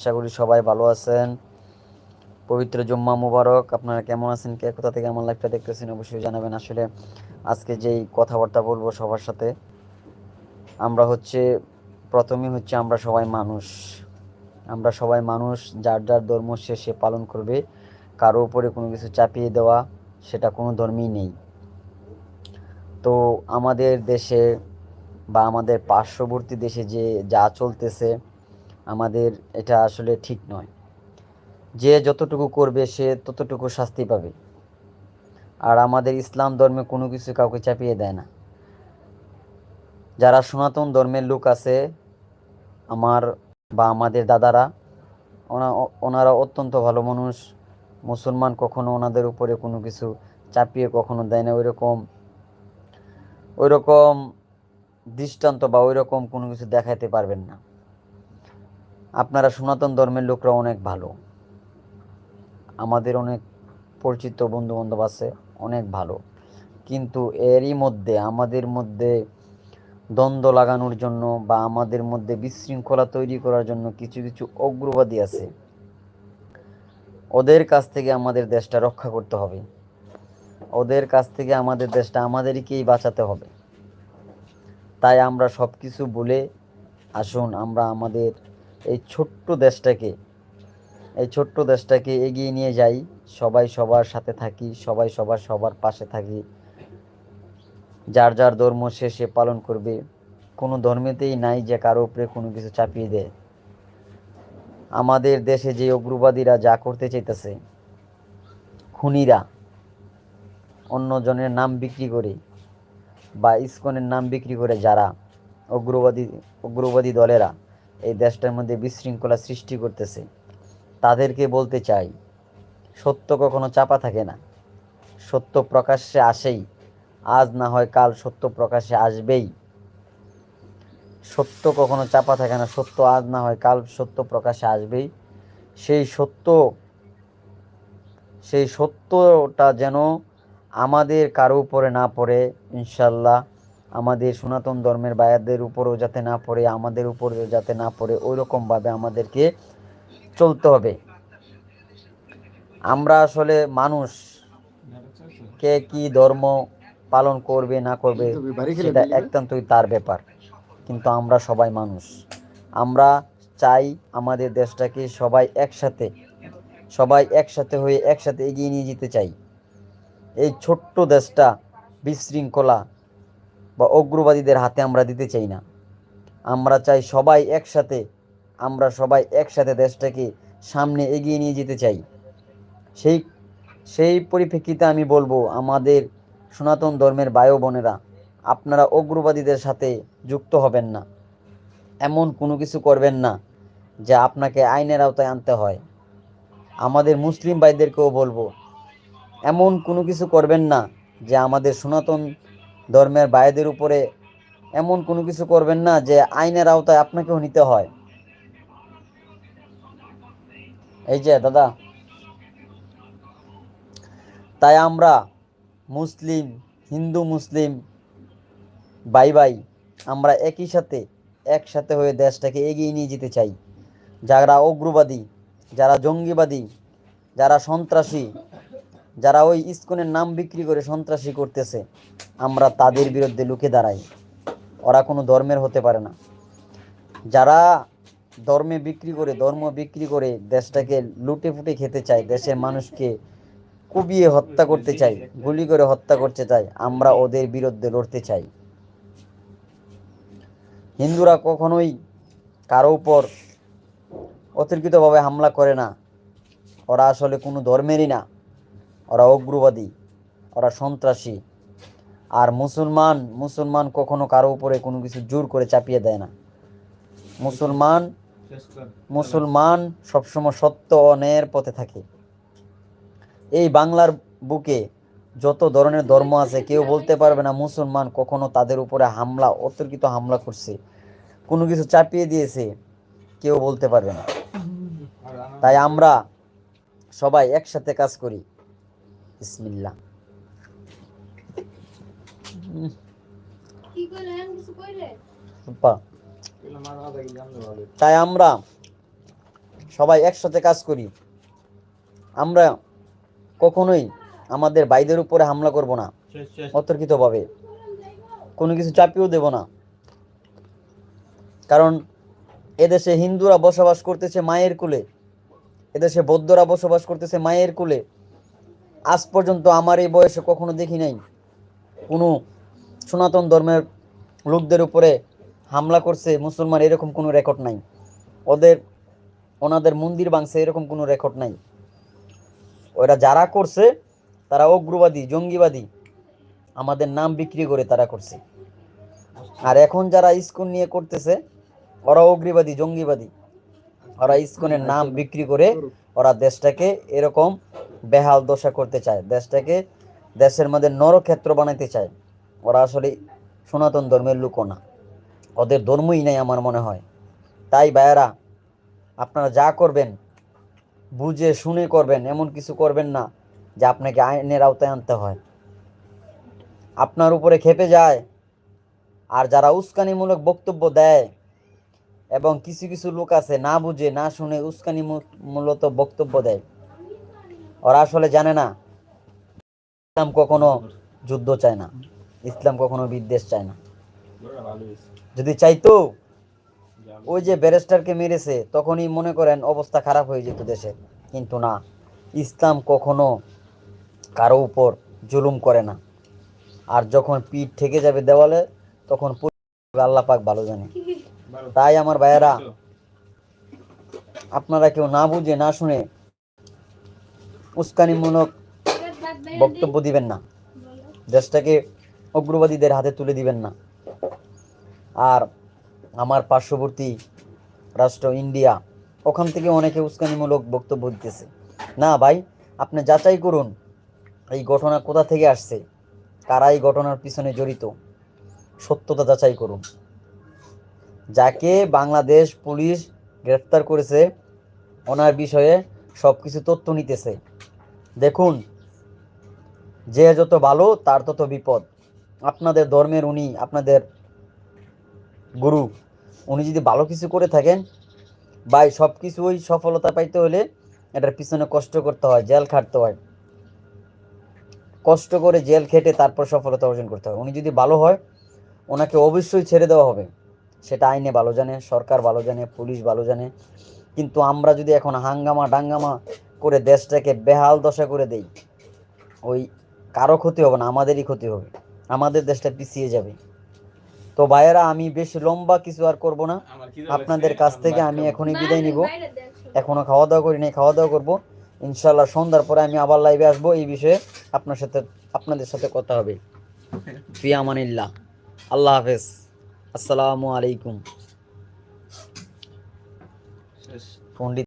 আশা করি সবাই ভালো আছেন। পবিত্র জুম্মা মুবারক, আপনারা কেমন আছেন? কে, কোথা থেকে আমার লাইফটা দেখতেছেন অবশ্যই জানাবেন। আসলে আজকে যেই কথাবার্তা বলব সবার সাথে, আমরা হচ্ছে প্রথমেই হচ্ছে আমরা সবাই মানুষ। আমরা সবাই মানুষ, যার যার ধর্ম সে সে পালন করবে। কারও উপরে কোনো কিছু চাপিয়ে দেওয়া, সেটা কোনো ধর্মেই নেই। তো আমাদের দেশে বা আমাদের পার্শ্ববর্তী দেশে যে, যা চলতেছে আমাদের এটা আসলে ঠিক নয়। যে যতটুকু করবে সে ততটুকু শাস্তি পাবে। আর আমাদের ইসলাম ধর্মে কোনো কিছু কাউকে চাপিয়ে দেয় না। যারা সনাতন ধর্মের লোক আছে, আমার বা আমাদের দাদারা, ওনা, ওনারা অত্যন্ত ভালো মানুষ। মুসলমান কখনো ওনাদের উপরে কোনো কিছু চাপিয়ে কখনো দেয় না। ওইরকম ওইরকম দৃষ্টান্ত বা ওইরকম কোনো কিছু দেখাতে পারবেন না। আপনারা সনাতন ধর্মের লোকরা অনেক ভালো। আমাদের অনেক পরিচিত বন্ধু বান্ধব আছে, অনেক ভালো। কিন্তু এরই মধ্যে, আমাদের মধ্যে দ্বন্দ্ব লাগানোর জন্য বা আমাদের মধ্যে বিশৃঙ্খলা তৈরি করার জন্য কিছু কিছু অগ্রবাদী আছে। ওদের কাছ থেকে আমাদের দেশটা রক্ষা করতে হবে। ওদের কাছ থেকে আমাদের দেশটা আমাদেরকেই বাঁচাতে হবে। তাই আমরা সব কিছু বলে আসুন, আমরা আমাদের এই ছোট্ট দেশটাকে, এই ছোট্ট দেশটাকে এগিয়ে নিয়ে যাই। সবাই সবার সাথে থাকি, সবাই সবার সবার পাশে থাকি। যার যার ধর্ম সে সে পালন করবে। কোনো ধর্মেতেই নাই যে কারও উপরে কোনো কিছু চাপিয়ে দেয়। আমাদের দেশে যে অগ্রবাদীরা যা করতে চাইতেছে, খুনিরা অন্যজনের নাম বিক্রি করে বা ইস্কনের নাম বিক্রি করে যারা অগ্রবাদী অগ্রবাদী দলেরা এই দেশটার মধ্যে বিশৃঙ্খলা সৃষ্টি করতেছে। তাদেরকে বলতে চাই, সত্য কখনো চাপা থাকে না। সত্য প্রকাশ্যে আসেই, আজ না হয় কাল সত্য প্রকাশ্যে আসবেই। সত্য কখনো চাপা থাকে না, সত্য আজ না হয় কাল সত্য প্রকাশ্যে আসবেই। সেই সত্য, সেই সত্যটা যেন আমাদের কারও উপরে না পড়ে, ইনশাল্লাহ। আমাদের সনাতন ধর্মের বায়াদের উপরেও যাতে না পড়ে আমাদের উপরেও যাতে না পড়ে ওই রকমভাবে আমাদেরকে চলতে হবে। আমরা আসলে মানুষ। কে কি ধর্ম পালন করবে না করবে সেটা একান্তই তার ব্যাপার। কিন্তু আমরা সবাই মানুষ। আমরা চাই আমাদের দেশটাকে সবাই একসাথে সবাই একসাথে হয়ে একসাথে এগিয়ে নিয়ে যেতে চাই। এই ছোট্ট দেশটা বিশৃঙ্খলা বা অগ্রবাদীদের হাতে আমরা দিতে চাই না। আমরা চাই সবাই একসাথে, আমরা সবাই একসাথে দেশটাকে সামনে এগিয়ে নিয়ে যেতে চাই। সেই সেই পরিপ্রেক্ষিতে আমি বলব, আমাদের সনাতন ধর্মের বায়ু বোনেরা, আপনারা অগ্রবাদীদের সাথে যুক্ত হবেন না। এমন কোনো কিছু করবেন না যে আপনাকে আইনের আওতায় আনতে হয়। আমাদের মুসলিম ভাইদেরকেও বলব, এমন কোনো কিছু করবেন না যে আমাদের সনাতন ধর্মের ভাইদের উপরে এমন কোনো কিছু করবেন না যে আইনের আওতায় আপনাকেও নিতে হয়। এই যে দাদা, তাই আমরা মুসলিম, হিন্দু, মুসলিম বাই বাই আমরা একই সাথে একসাথে হয়ে দেশটাকে এগিয়ে নিয়ে যেতে চাই। যারা অগ্রবাদী যারা জঙ্গিবাদী, যারা সন্ত্রাসী যারা ওই ইস্কনের নাম বিক্রি করে সন্ত্রাসী করতেছে, আমরা তাদের বিরুদ্ধে লুকে দাঁড়াই। ওরা কোনো ধর্মের হতে পারে না। যারা ধর্মে বিক্রি করে, ধর্ম বিক্রি করে দেশটাকে লুটে ফুটে খেতে চায়, দেশের মানুষকে কুবিয়ে হত্যা করতে চাই গুলি করে হত্যা করতে চাই আমরা ওদের বিরুদ্ধে লড়তে চাই। হিন্দুরা কখনোই কারও উপর অতর্কিতভাবে হামলা করে না। ওরা আসলে কোনো ধর্মেরই না। ওরা অগ্রবাদী ওরা সন্ত্রাসী। আর মুসলমান মুসলমান কখনো কারও উপরে কোনো কিছু জোর করে চাপিয়ে দেয় না। মুসলমান মুসলমান সবসময় সত্য ন্যায়ের পথে থাকে। এই বাংলার বুকে যত ধরনের ধর্ম আছে, কেউ বলতে পারবে না মুসলমান কখনো তাদের উপরে হামলা, অতর্কিত হামলা করছে। কোনো কিছু চাপিয়ে দিয়েছে, কেউ বলতে পারবে না। তাই আমরা সবাই একসাথে কাজ করি। বিসমিল্লাহ। কি কইলেন? কিছু কইলে সুপার। তাই আমরা সবাই একসাথে কাজ করি। আমরা কখনোই আমাদের ভাইদের উপরে হামলা করব না অতর্কিতভাবে। কোনো কিছু চাপিয়েও দেব না। কারণ এদেশে হিন্দুরা বসবাস করতেছে মায়ের কুলে এদেশে বৌদ্ধরা বসবাস করতেছে মায়ের কুলে। আজ পর্যন্ত আমার এই বয়সে কখনো দেখি নাই কোনো সনাতন ধর্মের লোকদের উপরে হামলা করছে, মুসলমান এরকম কোনো রেকর্ড নাই। ওদের, ওনাদের মন্দির ভাঙছে এরকম কোনো রেকর্ড নাই। ওরা যারা করছে, তারা উগ্রবাদী, জঙ্গিবাদী, আমাদের নাম বিক্রি করে তারা করছে। আর এখন যারা ইস্কন নিয়ে করতেছে, ওরা অগ্রিবাদী জঙ্গিবাদী। ওরা ইস্কনের নাম বিক্রি করে ওরা দেশটাকে এরকম বেহাল দশা করতে চায়। দেশটাকে দেশের মধ্যে নরক্ষেত্র বানাইতে চায়। ওরা আসলে সনাতন ধর্মের লোকও না। ওদের ধর্মই নেই আমার মনে হয়। তাই ভাইয়েরা, আপনারা যা করবেন, বুঝে শুনে করবেন, এমন কিছু করবেন না যে আপনাকে আইনের আওতায় আনতে হয়। আপনার উপরে খেপে যায় আর যারা উস্কানিমূলক বক্তব্য দেয় এবং কিছু কিছু লোক আছে না বুঝে, না শুনে উস্কানি মূলত বক্তব্য দেয়। ওরা আসলে জানে না। ইসলাম কখনো যুদ্ধ চায় না। ইসলাম কখনো বিদ্বেষ চায় না। যদি চাইতো, ওই যে ব্যারিস্টারকে মেরেছে, তখনই মনে করেন অবস্থা খারাপ হয়ে যেত দেশে। কিন্তু না, ইসলাম কখনো কারও উপর জুলুম করে না। আর যখন পিঠ ঠেকে যাবে দেওয়ালে, তখন আল্লাহ পাক ভালো জানে। তাই আমার ভাইয়েরা, আপনারা কেউ না বুঝে, না শুনে উস্কানিমূলক বক্তব্য দিবেন না। দেশটাকে উগ্রবাদীদের হাতে তুলে দিবেন না। আর আমার পার্শ্ববর্তী রাষ্ট্র ইন্ডিয়া, ওখান থেকে অনেকে উস্কানিমূলক বক্তব্য দিতেছে। না ভাই, আপনি যাচাই করুন, এই ঘটনা কোথা থেকে আসছে, কারা এই ঘটনার পিছনে জড়িত। সত্যতা যাচাই করুন। যাকে বাংলাদেশ পুলিশ গ্রেফতার করেছে, ওনার বিষয়ে সব কিছু তথ্য নিতেছে। দেখুন, যে যত ভালো, তার তত বিপদ। আপনাদের ধর্মের উনি, আপনাদের গুরু, উনি যদি ভালো কিছু করে থাকেন, ভাই সব কিছুই সফলতা পাইতে হলে এটার পিছনে কষ্ট করতে হয়, জেল খাটতে হয়। কষ্ট করে জেল খেটে তারপর সফলতা অর্জন করতে হয়। উনি যদি ভালো হয়, ওনাকে অবশ্যই ছেড়ে দেওয়া হবে। সেটা আইনে ভালো জানে, সরকার ভালো জানে, পুলিশ ভালো জানে। কিন্তু আমরা যদি এখন হাঙ্গামা ডাঙ্গামা করে দেশটাকে বেহাল দশা করে দেই ওই কারও ক্ষতি হবে না আমাদেরই ক্ষতি হবে আমাদের দেশটা পিছিয়ে যাবে। তো ভাইয়েরা আমি বেশ লম্বা কিছু আর করব না আপনাদের কাছ থেকে আমি এখনই বিদায় নিব। এখনও খাওয়া দাওয়া করি নাই খাওয়া দাওয়া করব। ইনশাল্লাহ সন্ধ্যার পরে আমি আবার লাইভে আসব এই বিষয়ে আপনার সাথে আপনাদের সাথে কথা হবে। ফিয়ামানিল্লাহ আল্লাহ হাফেজ। আসসালামু আলাইকুম। পণ্ডিত